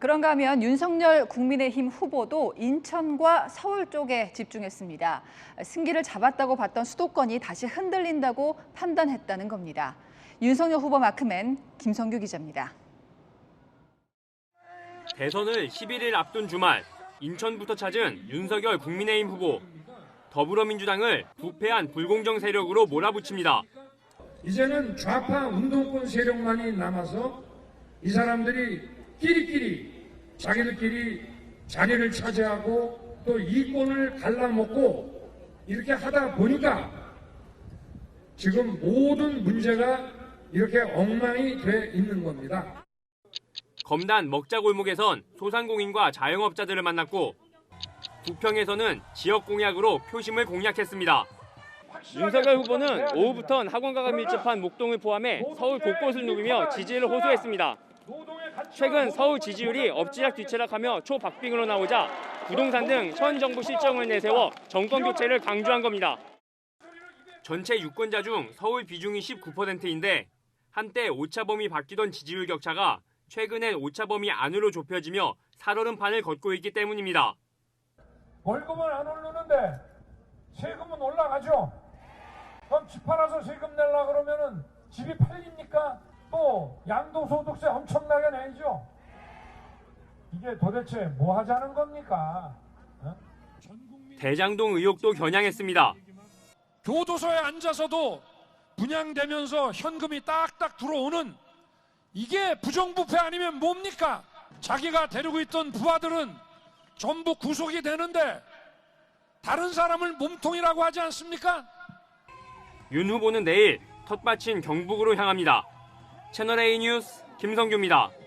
그런가 하면 윤석열 국민의힘 후보도 인천과 서울 쪽에 집중했습니다. 승기를 잡았다고 봤던 수도권이 다시 흔들린다고 판단했다는 겁니다. 윤석열 후보 마크맨 김성규 기자입니다. 대선을 11일 앞둔 주말 인천부터 찾은 윤석열 국민의힘 후보 더불어민주당을 부패한 불공정 세력으로 몰아붙입니다. 이제는 좌파 운동권 세력만이 남아서 이 사람들이 끼리끼리 자기들끼리 자리를 차지하고 또 이권을 갈라먹고 이렇게 하다 보니까 지금 모든 문제가 이렇게 엉망이 돼 있는 겁니다. 검단 먹자골목에선 소상공인과 자영업자들을 만났고 부평에서는 지역 공약으로 표심을 공략했습니다. 윤석열 후보는 오후부터 학원가가 밀집한 목동을 포함해 서울 곳곳을 누비며 지지를 호소했습니다. 최근 서울 지지율이 엎치락 뒤치락하며 초박빙으로 나오자 부동산 등 현 정부 실정을 내세워 정권 교체를 강조한 겁니다. 전체 유권자 중 서울 비중이 19%인데 한때 오차범위 바뀌던 지지율 격차가 최근엔 오차범위 안으로 좁혀지며 살얼음 판을 걷고 있기 때문입니다. 월급은 안 오르는데 세금은 올라가죠. 그럼 집 팔아서 세금 내려 그러면은 집이 팔립니까? 또 양도소득세 엄청나게 내죠. 이게 도대체 뭐 하자는 겁니까? 어? 대장동 의혹도 겨냥했습니다. 교도소에 앉아서도 분양되면서 현금이 딱딱 들어오는 이게 부정부패 아니면 뭡니까? 자기가 데리고 있던 부하들은 전부 구속이 되는데 다른 사람을 몸통이라고 하지 않습니까? 윤 후보는 내일 텃밭인 경북으로 향합니다. 채널A 뉴스 김성규입니다.